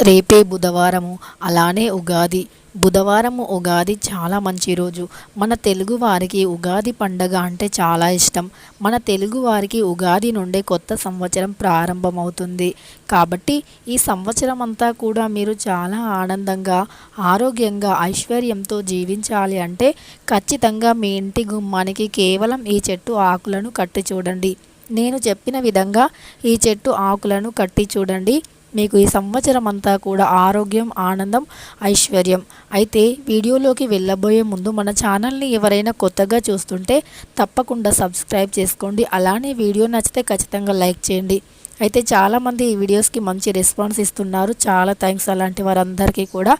రేపే బుధవారము. అలానే ఉగాది. బుధవారము ఉగాది చాలా మంచి రోజు. మన తెలుగు వారికి ఉగాది పండగ అంటే చాలా ఇష్టం. మన తెలుగు వారికి ఉగాది నుండే కొత్త సంవత్సరం ప్రారంభమవుతుంది. కాబట్టి ఈ సంవత్సరం అంతా కూడా మీరు చాలా ఆనందంగా ఆరోగ్యంగా ఐశ్వర్యంతో జీవించాలి అంటే ఖచ్చితంగా మీ ఇంటి గుమ్మానికి కేవలం ఈ చెట్టు ఆకులను కట్టి చూడండి. నేను చెప్పిన విధంగా ఈ చెట్టు ఆకులను కట్టి చూడండి. మీకు ఈ సంవత్సరం అంతా కూడా ఆరోగ్యం ఆనందం ఐశ్వర్యం. అయితే వీడియోలోకి వెళ్ళబోయే ముందు మన ఛానల్ని ఎవరైనా కొత్తగా చూస్తుంటే తప్పకుండా సబ్స్క్రైబ్ చేసుకోండి. అలానే వీడియో నచ్చితే ఖచ్చితంగా లైక్ చేయండి. అయితే చాలామంది ఈ వీడియోస్కి మంచి రెస్పాన్స్ ఇస్తున్నారు. చాలా థ్యాంక్స్ అలాంటి వారందరికీ కూడా.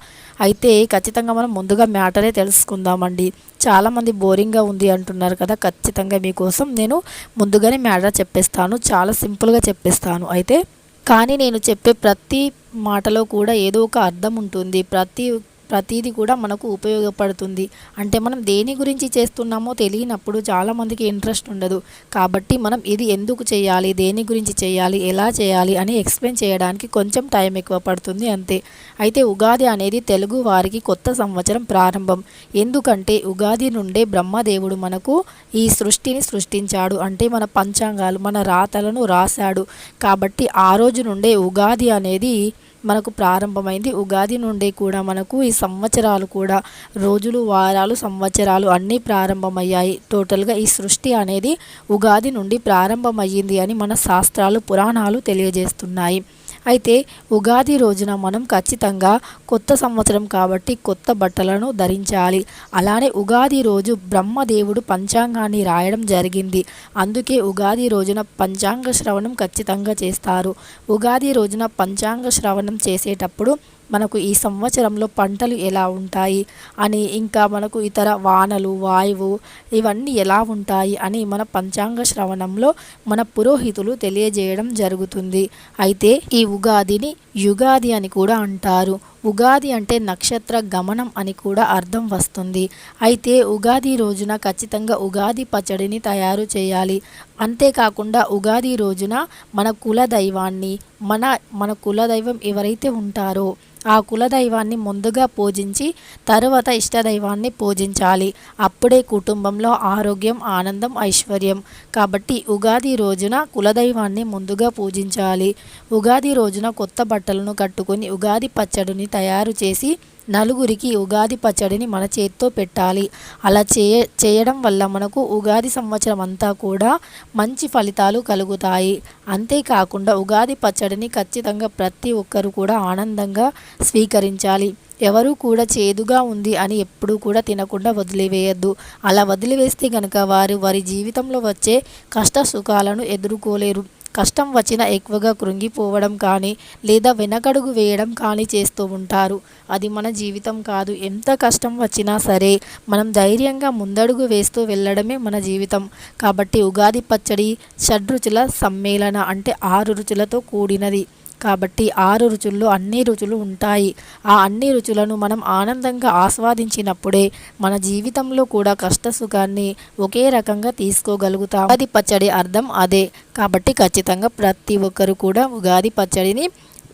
అయితే ఖచ్చితంగా మనం ముందుగా మ్యాటరే తెలుసుకుందామండి. చాలామంది బోరింగ్గా ఉంది అంటున్నారు కదా ఖచ్చితంగా మీకోసం నేను ముందుగానే మ్యాటర్ చెప్పేస్తాను. చాలా సింపుల్గా చెప్పేస్తాను. అయితే కానీ నేను చెప్పే ప్రతి మాటలో కూడా ఏదో ఒక అర్థం ఉంటుంది. ప్రతి ప్రతిదీ కూడా మనకు ఉపయోగపడుతుంది. అంటే మనం దేని గురించి చేస్తున్నామో తెలియనప్పుడు చాలామందికి ఇంట్రెస్ట్ ఉండదు. కాబట్టి మనం ఇది ఎందుకు చేయాలి దేని గురించి చేయాలి ఎలా చేయాలి అని ఎక్స్ప్లెయిన్ చేయడానికి కొంచెం టైం ఎక్కువ పడుతుంది అంతే. అయితే ఉగాది అనేది తెలుగు వారికి కొత్త సంవత్సరం ప్రారంభం. ఎందుకంటే ఉగాది నుండే బ్రహ్మదేవుడు మనకు ఈ సృష్టిని సృష్టించాడు. అంటే మన పంచాంగాలు మన రాతలను రాశాడు. కాబట్టి ఆ రోజు నుండే ఉగాది అనేది మనకు ప్రారంభమైంది. ఉగాది నుండి కూడా మనకు ఈ సంవత్సరాలు కూడా రోజులు వారాలు సంవత్సరాలు అన్నీ ప్రారంభమయ్యాయి. టోటల్గా ఈ సృష్టి అనేది ఉగాది నుండి ప్రారంభమయ్యింది అని మన శాస్త్రాలు పురాణాలు తెలియజేస్తున్నాయి. అయితే ఉగాది రోజున మనం ఖచ్చితంగా కొత్త సంవత్సరం కాబట్టి కొత్త బట్టలను ధరించాలి. అలానే ఉగాది రోజు బ్రహ్మదేవుడు పంచాంగాన్ని రాయడం జరిగింది. అందుకే ఉగాది రోజున పంచాంగ శ్రవణం ఖచ్చితంగా చేస్తారు. ఉగాది రోజున పంచాంగ శ్రవణం చేసేటప్పుడు మనకు ఈ సంవత్సరంలో పంటలు ఎలా ఉంటాయి అని ఇంకా మనకు ఇతర వానలు వాయువు ఇవన్నీ ఎలా ఉంటాయి అని మన పంచాంగ శ్రవణంలో మన పురోహితులు తెలియజేయడం జరుగుతుంది. అయితే ఈ ఉగాదిని యుగాది అని కూడా అంటారు. ఉగాది అంటే నక్షత్ర గమనం అని కూడా అర్థం వస్తుంది. అయితే ఉగాది రోజున ఖచ్చితంగా ఉగాది పచ్చడిని తయారు చేయాలి. అంతేకాకుండా ఉగాది రోజున మన కుల దైవాన్ని మన మన కులదైవం ఎవరైతే ఉంటారో ఆ కులదైవాన్ని ముందుగా పూజించి తరువాత ఇష్టదైవాన్ని పూజించాలి. అప్పుడే కుటుంబంలో ఆరోగ్యం ఆనందం ఐశ్వర్యం. కాబట్టి ఉగాది రోజున కులదైవాన్ని ముందుగా పూజించాలి. ఉగాది రోజున కొత్త బట్టలను కట్టుకొని ఉగాది పచ్చడిని తయారు చేసి నలుగురికి ఉగాది పచ్చడిని మన చేత్తో పెట్టాలి. అలా చేయ చేయడం వల్ల మనకు ఉగాది సంవత్సరం అంతా కూడా మంచి ఫలితాలు కలుగుతాయి. అంతేకాకుండా ఉగాది పచ్చడిని ఖచ్చితంగా ప్రతి ఒక్కరు కూడా ఆనందంగా స్వీకరించాలి. ఎవరు కూడా చేదుగా ఉంది అని ఎప్పుడూ కూడా తినకుండా వదిలివేయద్దు. అలా వదిలివేస్తే కనుక వారు వారి జీవితంలో వచ్చే కష్ట సుఖాలను ఎదుర్కోలేరు. కష్టం వచ్చినా ఎక్కువగా కృంగిపోవడం కానీ లేదా వెనకడుగు వేయడం కానీ చేస్తూ ఉంటారు. అది మన జీవితం కాదు. ఎంత కష్టం వచ్చినా సరే మనం ధైర్యంగా ముందడుగు వేస్తూ వెళ్ళడమే మన జీవితం. కాబట్టి ఉగాది పచ్చడి షడ్రుచుల సమ్మేళన అంటే ఆరు రుచులతో కూడినది. కాబట్టి ఆరు రుచుల్లో అన్ని రుచులు ఉంటాయి. ఆ అన్ని రుచులను మనం ఆనందంగా ఆస్వాదించినప్పుడే మన జీవితంలో కూడా కష్ట సుఖాన్ని ఒకే రకంగా తీసుకోగలుగుతాం. ఉగాది పచ్చడి అర్థం అదే. కాబట్టి ఖచ్చితంగా ప్రతి ఒక్కరు కూడా ఉగాది పచ్చడిని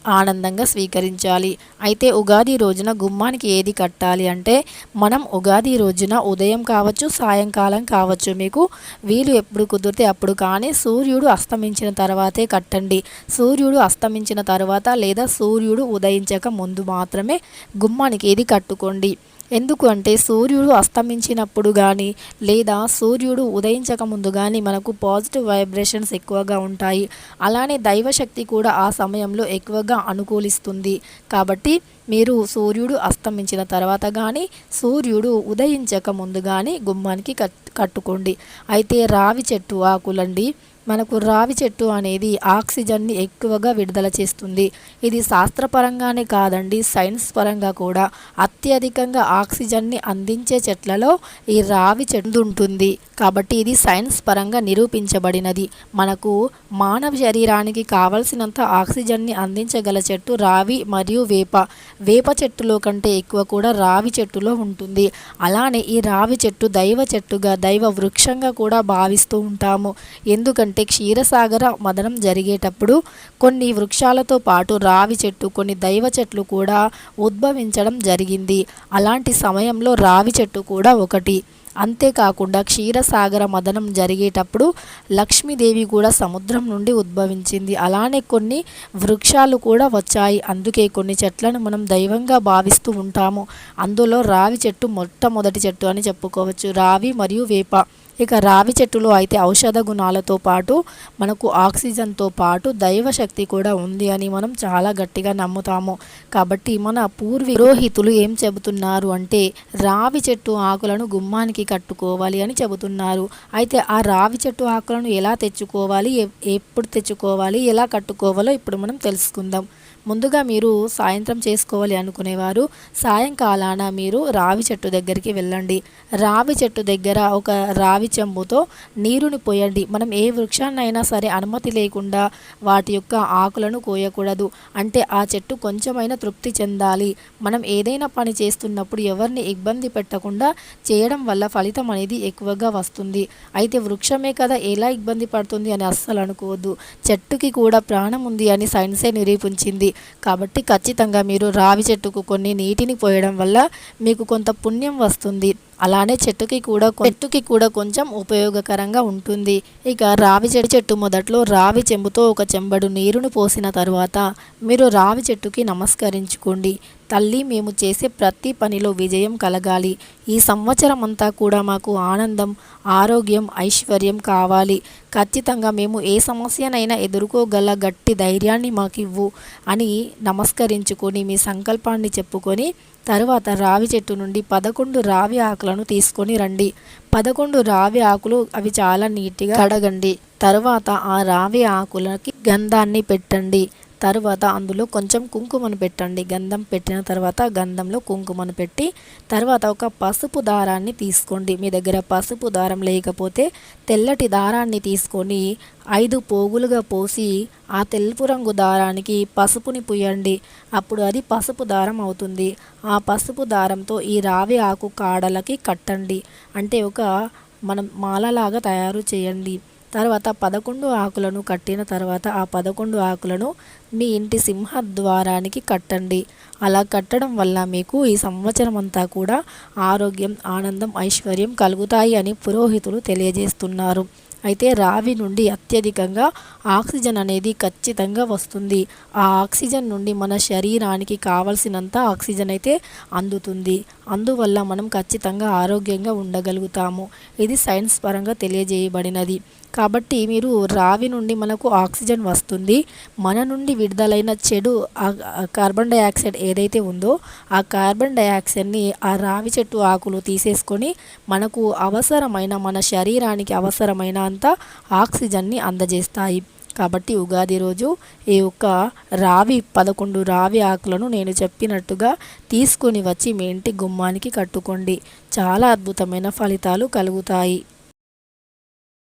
ఆనందంగా స్వీకరించాలి. అయితే ఉగాది రోజున గుమ్మానికి ఏది కట్టాలి అంటే మనం ఉగాది రోజున ఉదయం కావచ్చు సాయంకాలం కావచ్చు. మీకు వీలు ఎప్పుడు కుదిరితే అప్పుడు కానీ సూర్యుడు అస్తమించిన తర్వాతే కట్టండి. సూర్యుడు అస్తమించిన తర్వాత లేదా సూర్యుడు ఉదయించక ముందు మాత్రమే గుమ్మానికి ఏది కట్టుకోండి. ఎందుకు అంటే సూర్యుడు అస్తమించినప్పుడు కానీ లేదా సూర్యుడు ఉదయించక ముందు కానీ మనకు పాజిటివ్ వైబ్రేషన్స్ ఎక్కువగా ఉంటాయి. అలానే దైవశక్తి కూడా ఆ సమయంలో ఎక్కువగా అనుకూలిస్తుంది. కాబట్టి మీరు సూర్యుడు అస్తమించిన తర్వాత కానీ సూర్యుడు ఉదయించక ముందు కానీ గుమ్మానికి కట్టుకోండి. అయితే రావి చెట్టు ఆకులండి. మనకు రావి చెట్టు అనేది ఆక్సిజన్ని ఎక్కువగా విడుదల చేస్తుంది. ఇది శాస్త్రపరంగానే కాదండి సైన్స్ పరంగా కూడా. అత్యధికంగా ఆక్సిజన్ని అందించే చెట్లలో ఈ రావి చెట్టు ఉంటుంది. కాబట్టి ఇది సైన్స్ పరంగా నిరూపించబడినది. మనకు మానవ శరీరానికి కావలసినంత ఆక్సిజన్ని అందించగల చెట్టు రావి మరియు వేప. వేప చెట్టులో కంటే ఎక్కువ కూడా రావి చెట్టులో ఉంటుంది. అలానే ఈ రావి చెట్టు దైవ చెట్టుగా దైవ వృక్షంగా కూడా భావిస్తూ ఉంటాము. ఎందుకంటే అంటే క్షీరసాగర మదనం జరిగేటప్పుడు కొన్ని వృక్షాలతో పాటు రావి చెట్టు కొన్ని దైవ చెట్లు కూడా ఉద్భవించడం జరిగింది. అలాంటి సమయంలో రావి చెట్టు కూడా ఒకటి. అంతేకాకుండా క్షీరసాగర మదనం జరిగేటప్పుడు లక్ష్మీదేవి కూడా సముద్రం నుండి ఉద్భవించింది. అలానే కొన్ని వృక్షాలు కూడా వచ్చాయి. అందుకే కొన్ని చెట్లను మనం దైవంగా భావిస్తూ ఉంటాము. అందులో రావి చెట్టు మొట్టమొదటి చెట్టు అని చెప్పుకోవచ్చు. రావి మరియు వేప. ఇక రావి చెట్టులో అయితే ఔషధ గుణాలతో పాటు మనకు ఆక్సిజన్తో పాటు దైవశక్తి కూడా ఉంది అని మనం చాలా గట్టిగా నమ్ముతాము. కాబట్టి మన పూర్వీరోహితులు ఏం చెబుతున్నారు అంటే రావి చెట్టు ఆకులను గుమ్మానికి కట్టుకోవాలి అని చెబుతున్నారు. అయితే ఆ రావి చెట్టు ఆకులను ఎలా తెచ్చుకోవాలి ఎప్పుడు తెచ్చుకోవాలి ఎలా కట్టుకోవాలో ఇప్పుడు మనం తెలుసుకుందాం. ముందుగా మీరు సాయంత్రం చేసుకోవాలి అనుకునేవారు. సాయంకాలాన మీరు రావి చెట్టు దగ్గరికి వెళ్ళండి. రావి చెట్టు దగ్గర ఒక రావి చెంబుతో నీరుని పోయండి. మనం ఏ వృక్షాన్నైనా సరే అనుమతి లేకుండా వాటి యొక్క ఆకులను కోయకూడదు. అంటే ఆ చెట్టు కొంచెమైనా తృప్తి చెందాలి. మనం ఏదైనా పని చేస్తున్నప్పుడు ఎవరిని ఇబ్బంది పెట్టకుండా చేయడం వల్ల ఫలితం అనేది ఎక్కువగా వస్తుంది. అయితే వృక్షమే కదా ఎలా ఇబ్బంది పడుతుంది అని అస్సలు అనుకోవద్దు. చెట్టుకి కూడా ప్రాణం ఉంది అని సైన్సే నిరూపించింది. కాబట్టి ఖచ్చితంగా మీరు రావి చెట్టుకు కొన్ని నీటిని పోయడం వల్ల మీకు కొంత పుణ్యం వస్తుంది. అలానే చెట్టుకి కూడా చెట్టుకి కూడా కొంచెం ఉపయోగకరంగా ఉంటుంది. ఇక రావి చెట్టు చెట్టు మొదట్లో రావి చెంబుతో ఒక చెంబడు నీరును పోసిన తరువాత మీరు రావి చెట్టుకి నమస్కరించుకోండి. తల్లి మేము చేసే ప్రతి పనిలో విజయం కలగాలి. ఈ సంవత్సరం అంతా కూడా మాకు ఆనందం ఆరోగ్యం ఐశ్వర్యం కావాలి. ఖచ్చితంగా మేము ఏ సమస్యనైనా ఎదుర్కోగల గట్టి ధైర్యాన్ని మాకు ఇవ్వు అని నమస్కరించుకొని మీ సంకల్పాన్ని చెప్పుకొని తరువాత రావి చెట్టు నుండి పదకొండు రావి ఆకులను తీసుకొని రండి. పదకొండు రావి ఆకులు అవి చాలా నీట్గా కడగండి. తర్వాత ఆ రావి ఆకులకి గంధాన్ని పెట్టండి. తరువాత అందులో కొంచెం కుంకుమను పెట్టండి. గంధం పెట్టిన తర్వాత గంధంలో కుంకుమను పెట్టి తర్వాత ఒక పసుపు దారాన్ని తీసుకోండి. మీ దగ్గర పసుపు దారం లేకపోతే తెల్లటి దారాన్ని తీసుకొని ఐదు పోగులుగా పోసి ఆ తెలుపు రంగు దారానికి పసుపుని పుయ్యండి అప్పుడు అది పసుపు దారం అవుతుంది. ఆ పసుపు దారంతో ఈ రావి ఆకు కాడలకి కట్టండి. అంటే ఒక మనం మాలలాగా తయారు చేయండి. తర్వాత పదకొండు ఆకులను కట్టిన తర్వాత ఆ పదకొండు ఆకులను మీ ఇంటి సింహద్వారానికి కట్టండి. అలా కట్టడం వల్ల మీకు ఈ సంవత్సరం అంతా కూడా ఆరోగ్యం ఆనందం ఐశ్వర్యం కలుగుతాయి అని పురోహితులు తెలియజేస్తున్నారు. అయితే రావి నుండి అత్యధికంగా ఆక్సిజన్ అనేది ఖచ్చితంగా వస్తుంది. ఆ ఆక్సిజన్ నుండి మన శరీరానికి కావలసినంత ఆక్సిజన్ అయితే అందుతుంది. అందువల్ల మనం ఖచ్చితంగా ఆరోగ్యంగా ఉండగలుగుతాము. ఇది సైన్స్ పరంగా తెలియజేయబడినది. కాబట్టి మీరు రావి నుండి మనకు ఆక్సిజన్ వస్తుంది. మన నుండి విడుదలైన చెడు కార్బన్ డైఆక్సైడ్ ఏదైతే ఉందో ఆ కార్బన్ డైఆక్సైడ్ని ఆ రావి చెట్టు ఆకులు తీసేసుకొని మనకు అవసరమైన మన శరీరానికి అవసరమైన అంత ఆక్సిజన్ని అందజేస్తాయి. కాబట్టి ఉగాది రోజు ఈ యొక్క రావి పదకొండు రావి ఆకులను నేను చెప్పినట్టుగా తీసుకొని వచ్చి మీ ఇంటి గుమ్మానికి కట్టుకోండి. చాలా అద్భుతమైన ఫలితాలు కలుగుతాయి.